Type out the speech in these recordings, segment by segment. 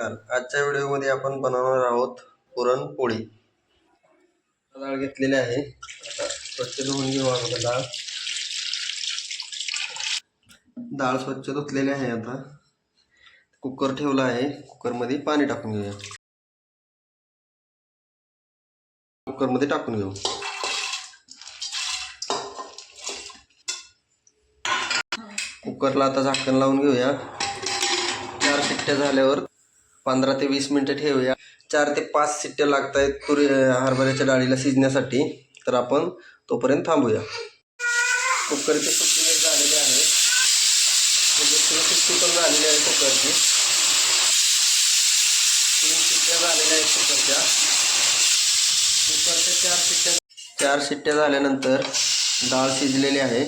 नमस्कार. आजच्या व्हिडिओमध्ये आपण बनवणार आहोत पुरणपोळी. डाळ घेतलेली आहे. आता स्वच्छ धुवून घेऊ आपण डाळ डाळ स्वच्छ धुतलेली आहे आता. कुकर ठेवला आहे. कुकरमध्ये पाणी टाकून घेऊया. कुकरमध्ये टाकून घेऊ. कुकरला आता झाकण लावून घेऊया. चार शिट्ट्या झाल्यावर पंधरा ते वीस मिनटं ठेवूया. चार ते पाच सिट्ट्या लागत आहेत तुरी हरभऱ्याच्या डाळीला शिजण्यासाठी. तर आपण तोपर्यंत थांबूया. कुकरचे सुट्टी झालेले आहे. म्हणजे दुसरी सुट्टी पण झालेली आहे कुकरची. तीन शिट्ट्या झालेल्या आहेत कुकरच्या. कुकरच्या चार शिट्ट्या चार शिट्ट्या झाल्यानंतर डाळ शिजलेली आहे.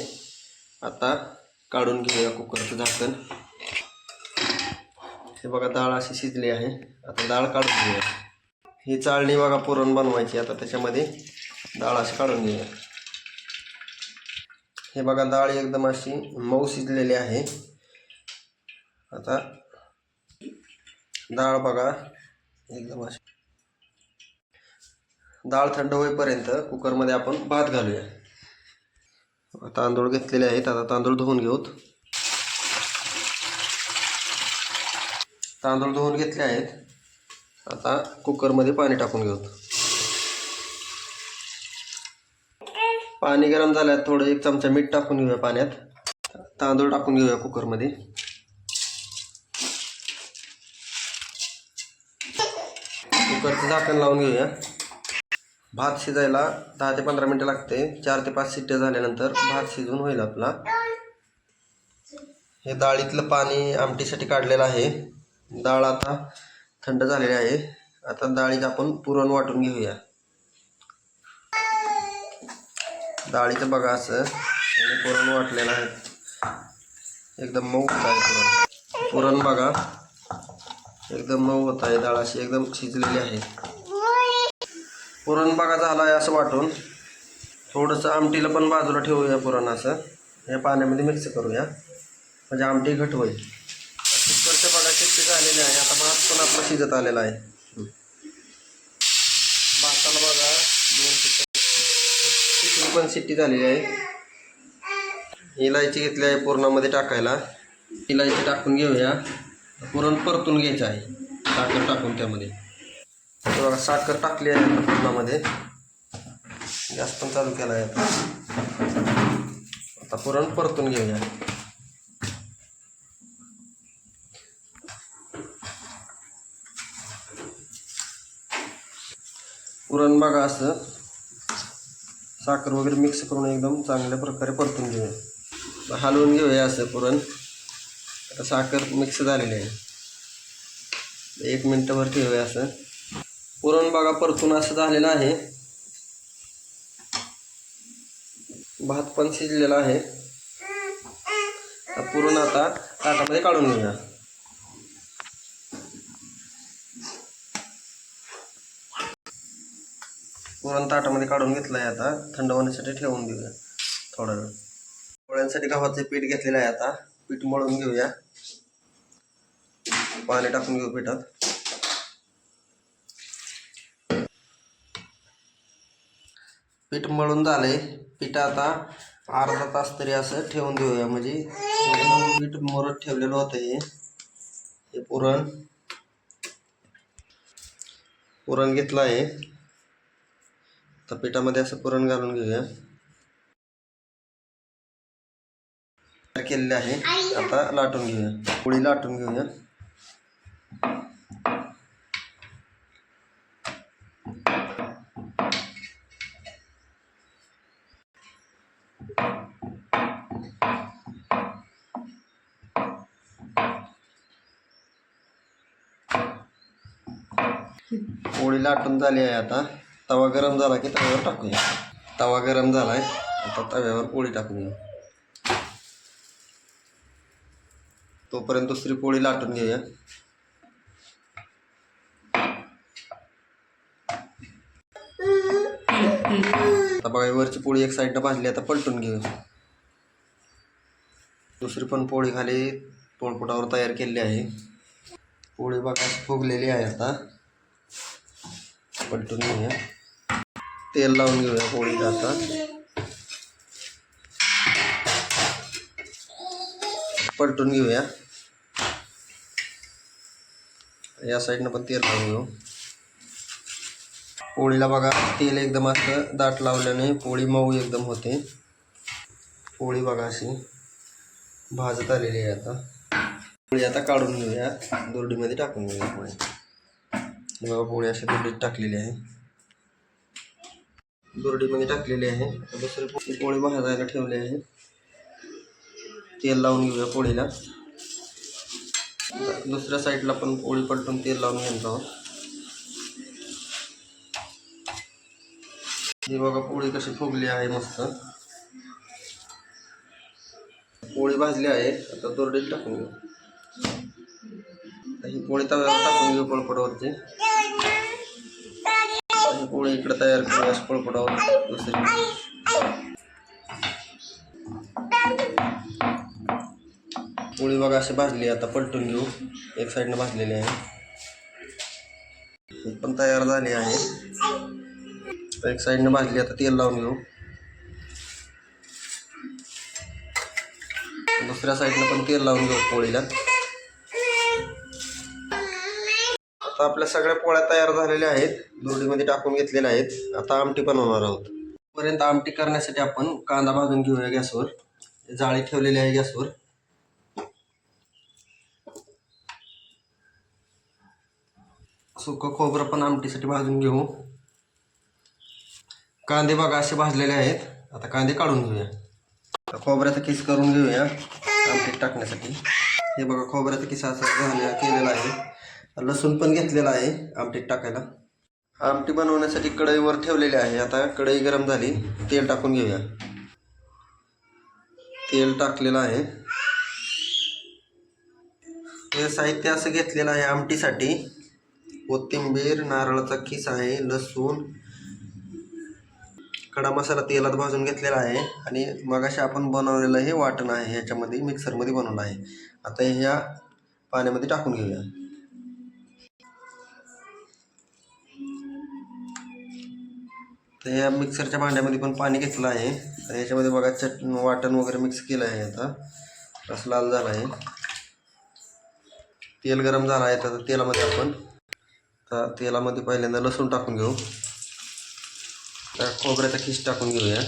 आता काढून घेऊया कुकरचं झाकण. हे बघा डाळ अशी शिजली आहे. आता डाळ काढून घेऊया. ही चाळणी बघा पुरण बनवायची आता त्याच्यामध्ये डाळ अशी काढून घेऊया. हे बघा डाळ एकदम अशी मऊ शिजलेली आहे. आता डाळ बघा एकदम अशी. डाळ थंड होईपर्यंत कुकरमध्ये आपण भात घालूया. तांदूळ घेतलेले आहेत. आता तांदूळ धुवून घेऊत. तांदूळ धुवून घेतले आहेत. आता कुकरमध्ये पाणी टाकून घेऊत पाणी गरम झाल्यात थोडं एक चमचा मीठ टाकून घेऊया पाण्यात. तांदूळ टाकून घेऊया कुकरमध्ये. कुकरचं झाकण लावून घेऊया. भात शिजायला दहा ते पंधरा मिनटं लागते. चार ते पाच शिट्ट्या झाल्यानंतर भात शिजून होईल आपला. हे डाळीतलं पाणी आमटीसाठी काढलेलं आहे. डाळ आता थंड झालेली आहे. आता डाळीचं आपण पुरण वाटून घेऊया. डाळीचं बघा असं. आणि पुरण वाटलेलं आहे. एकदम मऊ होत आहे पुरण. पुरण बघा. एकदम मऊ होत आहे. डाळ अशी एकदम शिजलेली आहे. पुरण बघा झाला आहे असं वाटून. थोडंसं आमटीला पण बाजूला ठेवूया पुरण असं. या पाण्यामध्ये मिक्स करूया. म्हणजे आमटी घट होईल. आलेले आहे. आता भात पण आपला शिजत आलेला आहे. भाताला बघा दोन शिट्टी पण शिट्टी झालेली आहे. इलायची घेतली आहे पुरणामध्ये टाकायला. इलायची टाकून घेऊया. पुरण परतून घ्यायचं आहे. साखर टाकून त्यामध्ये. बघा साखर टाकली आहे पुरणामध्ये. गॅस पण चालू केला आहे आता पुरण परतून घेऊया. पुरण बघा असं. साखर वगैरे मिक्स करून एकदम चांगल्या प्रकारे परतून घेऊया. हलवून घेऊया असं पुरण. आता साखर मिक्स झालेली आहे. एक मिनटंभर ठेवूया असं. पुरण बघा परतून असं झालेलं आहे. भात पण शिजलेला आहे. आता पुरण आता ताटामध्ये काढून घेऊया. पुरण ताटामध्ये काढून घेतलं आहे आता. थंड होण्यासाठी ठेवून देऊया. थोडा वेळ. पोळ्यांसाठी गव्हाचं पीठ घेतलेलं आहे आता. पीठ मळून घेऊया. पाणी टाकून घेऊ पिठात. पीठ मळून झालंय. पीठ आता अर्धा तास तरी असं ठेवून देऊया. म्हणजे पीठ मरत ठेवलेलं होतं हे. हे पुरण. पुरण घेतलं आहे आता पिठामध्ये असं पुरण घालून घेऊया. तयार केलेले आहे. आता लाटून घेऊया. पोळी लाटून घेऊया. पोळी लाटून झाली आहे आता. तवा गरम झाला की तव्यावर टाकूया तवा गरम झाला आहे आता तव्यावर पोळी टाकून घेऊ. तोपर्यंत दुसरी पोळी लाटून घेऊया. आता बघा वरची पोळी एक साईडनं भाजली आता पलटून घेऊया. दुसरी पण पोळी खाली पोळपुटावर तयार केलेली आहे. पोळी बघा फुगलेली आहे आता. पलटून घेऊया. तेल घेऊया पोळीला आता पलटून घेऊया या साईडनं पण तेल लावून तेल एकदम असं दाट पोळी मऊ एकदम होते बघा अशी भाजत आता पोळी आता काढून घेऊया दोरडीमध्ये टाकून घेऊया पोळी बघा पोळी अशी दोरडीमध्ये टाकलेली आहे. दुसरी पोळी भाजायला ठेवली आहे. तेल लावून घेऊया पोळीला. दुसऱ्या साईडला पण पोळी तेल लावून घेणार आहोत. बघा, पोळी कशी फुगली आहे मस्त. पोळी भाजली आहे. आता दोरडीत टाकून ही पोळी तव्यावर टाकून घेऊ पळपटावरची ही पोळी इकडे तयार करू अशी पळपटावर दुसरी पोळी बघा अशी भाजली आता पलटून घेऊ. एक साईडनं भाजलेली आहे. ही पण तयार झाली आहे. एक साईडनं भाजली आता तेल लावून घेऊ. दुसऱ्या साईडनं पण तेल लावून घेऊ पोळीला. आता आपल्या सगळ्या पोळ्या तयार झालेल्या आहेत. दोरीमध्ये टाकून घेतलेल्या आहेत. आता आमटी बनवणार आहोत. पर्यंत आमटी करण्यासाठी आपण कांदा भाजून घेऊया गॅसवर. जाळी ठेवलेली आहे गॅसवर. सुकं खोबरं पण आमटीसाठी भाजून घेऊ. कांदे बघा असे भाजलेले आहेत. आता कांदे काढून घेऊया. खोबऱ्याचा किस करून घेऊया. आमटीत टाकण्यासाठी. हे बघा खोबऱ्याचा किस असा झालेला केलेला आहे. लसूण पण घेतलेला आहे आमटीत टाकायला. आमटी बनवण्यासाठी कढईवर ठेवलेली आहे. आता कढई गरम झाली. तेल टाकून घेऊया. तेल टाकलेलं आहे. हे साहित्य असं घेतलेलं आहे आमटीसाठी. कोथिंबीर नारळाचा किस आहे लसूण. खडा मसाला तेलात भाजून घेतलेला आहे. आणि मगाशी आपण बनवलेलं हे वाटण आहे. ह्याच्यामध्ये मिक्सरमध्ये बनवलं आहे. आता ह्या पाण्यामध्ये टाकून घेऊया. तर ह्या मिक्सरच्या भांड्यामध्ये पण पाणी घेतलं आहे. तर ह्याच्यामध्ये बघा चट वाटण वगैरे मिक्स केलं आहे आता. रस लाल झाला आहे. तेल गरम झालं आहे तर तेलामध्ये आपण तर तेलामध्ये पहिल्यांदा लसूण टाकून घेऊ. तर खोबऱ्याचा खिस टाकून घेऊया.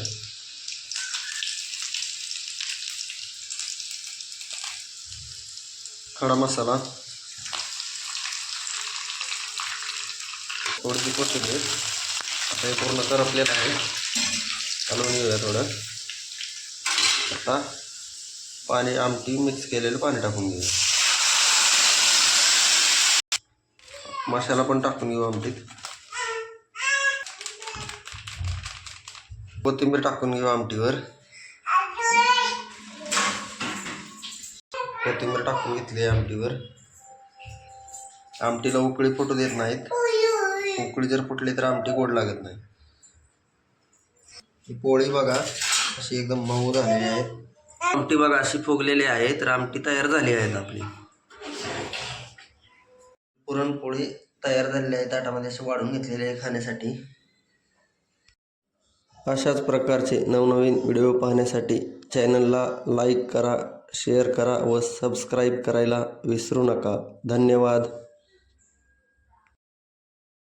खडा मसाला. थोडीशी कोथिंबीर. आता हे पूर्ण करपलेलं आहे. हलवून घेऊया थोडं. आता पाणी आमटी मिक्स केलेलं पाणी टाकून घेऊया. मसाला पण टाकून घेऊ आमटीत. कोथिंबीर टाकून घेऊ आमटीवर. कोथिंबीर टाकून घेतली आहे आमटीवर. आमटीला उकळी फुटू देत नाहीत. उकळी जर फुटली तर आमटी गोड लागत नाही. ही पोळी बघा अशी एकदम मऊ झालेली आहे. आमटी बघा अशी फुगलेली आहे तर आमटी तयार झाली आहेत आपली. पुरणपोळी तयार झालेली आहे ताटामध्ये अशी वाढून घेतलेली आहे खाण्यासाठी. अशाच प्रकारचे नवनवीन व्हिडिओ पाहण्यासाठी चॅनलला लाईक करा शेअर करा व सबस्क्राईब करायला विसरू नका. धन्यवाद.